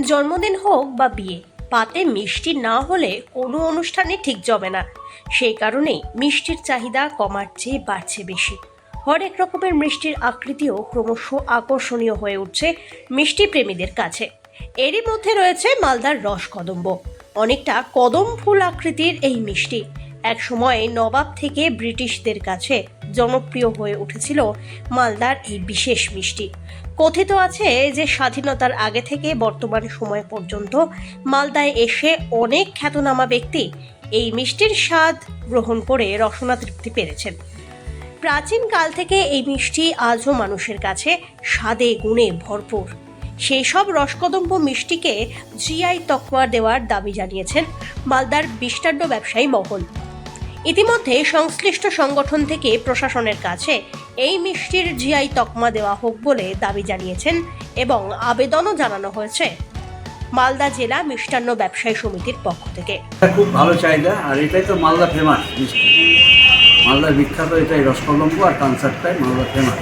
জন্মদিন হোক বা বিয়ে, পাতে মিষ্টি না হলে কোনো অনুষ্ঠানে ঠিক জমে না। সেই কারণেই মিষ্টির চাহিদা কমার চেয়ে বাড়ছে বেশি। হরেক রকমের মিষ্টির আকৃতিও ক্রমশ আকর্ষণীয় হয়ে উঠছে মিষ্টি প্রেমীদের কাছে। এরই মধ্যে রয়েছে মালদার রসকদম্ব অনেকটা কদম ফুল আকৃতির এই মিষ্টি। এক সময় নবাব থেকে ব্রিটিশদের কাছে জনপ্রিয় হয়ে উঠেছিল মালদার এই বিশেষ মিষ্টি। কথিত আছে যে স্বাধীনতার আগে থেকে বর্তমান সময় পর্যন্ত মালদায় এসে অনেক খ্যাতনামা ব্যক্তি এই মিষ্টির স্বাদ গ্রহণ করে রসনা তৃপ্তি পেরেছেন। প্রাচীন কাল থেকে এই মিষ্টি আজও মানুষের কাছে স্বাদে গুণে ভরপুর। সেই সব রসকদম্ব মিষ্টিকে জিআই তকমা দেওয়ার দাবি জানিয়েছেন মালদার মিষ্টান্ন ব্যবসায়ী মহল। ইতিমধ্যে সংশ্লিষ্ট সংগঠন থেকে প্রশাসনের কাছে এই মিষ্টির জিআই তকমা দেওয়া হোক বলে দাবি জানিয়েছেন এবং আবেদনও জানানো হয়েছে। মালদা জেলা মিষ্টান্ন ব্যবসায়ী সমিতির পক্ষ থেকে। খুব ভালো চাহিদা আর এটাই তো মালদা ফেমাস মিষ্টি। মালদার বিখ্যাত এটাই রসকলম্ব আর কনসার্টটাই মালদা ফেমাস।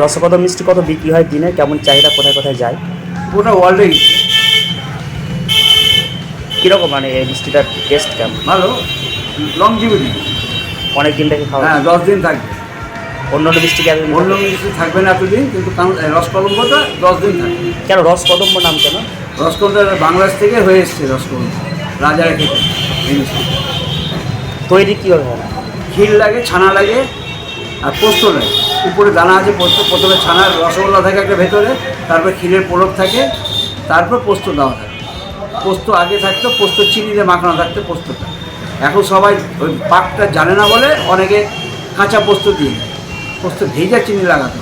রসগোল্লা মিষ্টি কত বিক্রি হয় দিনে? কেমন চাহিদা? কোথায় কোথায় যায়? গোটা ওয়ার্ল্ডেই কীরকম মানে এই মিষ্টিটার টেস্ট কেমন? ভালো। লংজিভিটি অনেক দিন থেকে খাওয়া হ্যাঁ দশ দিন থাকবে। অন্য মিষ্টি অন্য মিষ্টি থাকবে না এতদিন কিন্তু রসকলম্বটা দশ দিন থাকবে। কেন রস কদম্ব নাম কেন? রসকলম্বটা বাংলাদেশ থেকে হয়ে এসছে রসকলম্ব রাজারা খেতে এই মিষ্টি তৈরি কীভাবে হয় ক্ষীর লাগে ছানা লাগে আর পোস্ত লাগে। উপরে দানা আছে পোস্ত প্রথমে ছানার রসগোল্লা থাকে একটা ভেতরে তারপর ক্ষীরের পোলক থাকে তারপর পোস্ত দেওয়া থাকে। পোস্ত আগে থাকতো পোস্ত চিনি দিয়ে মাখানো থাকতো পোস্তটা। এখন সবাই ওই পাকটা জানে না বলে অনেকে কাঁচা পোস্ত দিয়ে পোস্ত ভেজা চিনি লাগাতো।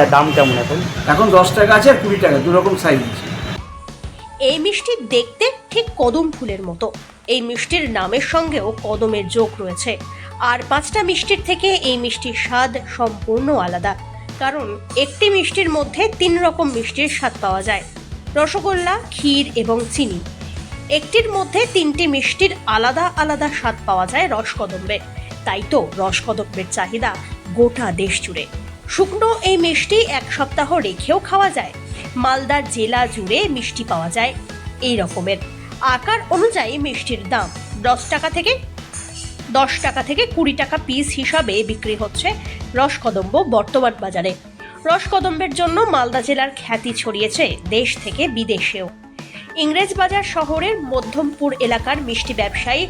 এর দাম কেমন এখন? এখন দশ টাকা আছে আর কুড়ি টাকা দুরকম সাইজ আছে। এই মিষ্টি দেখতে ঠিক কদম ফুলের মতো। এই মিষ্টির নামের সঙ্গেও কদমের যোগ রয়েছে। আর পাঁচটা মিষ্টির থেকে এই মিষ্টির স্বাদ সম্পূর্ণ আলাদা। কারণ একটি মিষ্টির মধ্যে তিন রকম মিষ্টির স্বাদ পাওয়া যায়। রসগোল্লা ক্ষীর এবং চিনি। একটির মধ্যে তিনটি মিষ্টির আলাদা আলাদা স্বাদ পাওয়া যায় রসকদম্বে তাই তো রসকদম্বের চাহিদা গোটা দেশ জুড়ে। শুকনো এই মিষ্টি এক সপ্তাহ রেখেও খাওয়া যায়। মালদার জেলা জুড়ে মিষ্টি পাওয়া যায় এই রকমের। আকার অনুযায়ী মিষ্টির দাম দশ টাকা থেকে দশ টাকা থেকে কুড়ি টাকা পিস হিসাবে বিক্রি হচ্ছে রসকদম্ব বর্তমান বাজারে। রসকদম্বের জন্য মালদা জেলার খ্যাতি ছড়িয়েছে দেশ থেকে বিদেশেও। ইংরেজবাজার শহরের মধ্যমপুর এলাকার মিষ্টি ব্যবসায়ী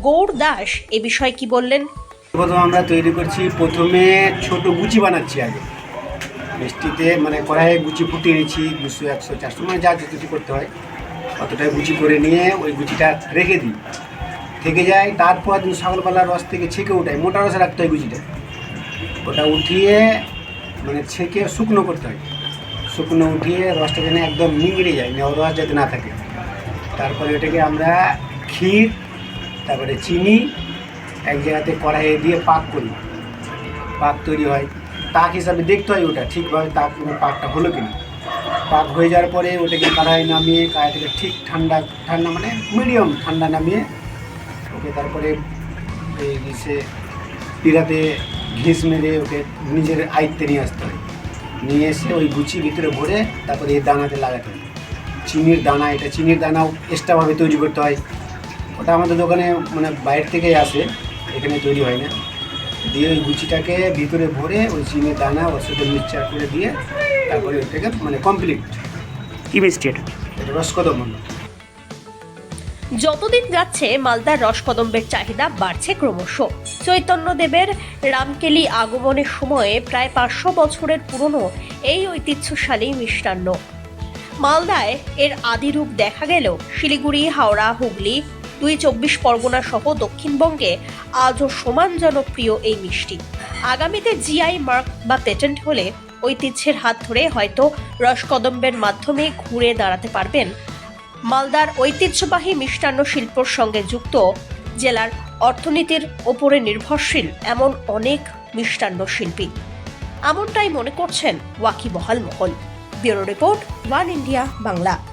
গৌড় দাস এ বিষয়ে কি বললেন? প্রথম আমরা তৈরি করছি, প্রথমে ছোট গুচি বানাচ্ছি আগে। মিষ্টিতে মানে কড়াইয়ে গুচি ফুটিয়ে নিচ্ছি দুশো, একশো, চারশো মানে যা গুচি করতে হয়। অতটাই গুচি করে নিয়ে ওই গুচিটা রেখে দিই। থেকে যায়, তারপর সকালবেলা রস থেকে ছেঁকে উঠাই, মোটা রসে রাখতে হয় গুচিটা। ওটা উঠিয়ে মানে ছেঁকে শুকনো করতে হয়। শুকনো উঠিয়ে রসটা যেন একদম নিংড়ে যায় রস যাতে না থাকে। তারপরে ওটাকে আমরা ক্ষীর, তারপরে চিনি, এক জায়গাতে কড়াইয়ে দিয়ে পাক করি। পাক তৈরি হয়। তাক হিসাবে দেখতে হয় ওটা, ঠিকভাবে তাক মানে পাকটা হলো কিনা। পাক হয়ে যাওয়ার পরে ওটাকে কড়াই নামিয়ে, কড়াই থেকে ঠিক ঠান্ডা ঠান্ডা মানে মিডিয়াম ঠান্ডা নামিয়ে ওকে তারপরে সে পিড়াতে ঘিস মেরে ওকে নিজের আয়ত্তে নিয়ে আসতে হয়। নিয়ে এসে ওই গুচি ভিতরে ভরে তারপরে এই দানাতে লাগাতে হয় চিনির দানা এটা চিনির দানাও এক্সট্রাভাবে তৈরি করতে হয়। ওটা আমাদের দোকানে মানে বাইরে থেকেই আসে এখানে তৈরি হয় না। দিয়ে ওই গুচিটাকে ভিতরে ভরে ওই চিনির দানা ওর সাথে মিক্সচার করে দিয়ে তারপরে ওটাকে মানে কমপ্লিট কি মিষ্টি এটা? এটা রসকদম যতদিন যাচ্ছে, মালদার রসকদম্বের চাহিদা বাড়ছে ক্রমশ। চৈতন্যদেবের রামকেলি আগমনের সময়ে প্রায় পাঁচশো বছরের পুরনো এই ঐতিহ্যশালী মিষ্টান্ন। মালদায় এর আদিরূপ দেখা গেলেও শিলিগুড়ি, হাওড়া, হুগলি, দুই চব্বিশ পরগনা সহ দক্ষিণবঙ্গে আজও সমান জনপ্রিয় এই মিষ্টি। আগামীতে জিআই মার্ক বা পেটেন্ট হলে ঐতিহ্যের হাত ধরে হয়তো রসকদম্বের মাধ্যমে ঘুরে দাঁড়াতে পারবেন মালদার ঐতিহ্যবাহী মিষ্টান্ন শিল্পর সঙ্গে যুক্ত জেলার অর্থনীতির ওপরে নির্ভরশীল এমন অনেক মিষ্টান্ন শিল্পী। এমনটাই মনে করছেন ওয়াকি ওয়াকিবহাল মহল। Bureau report one India Bangla.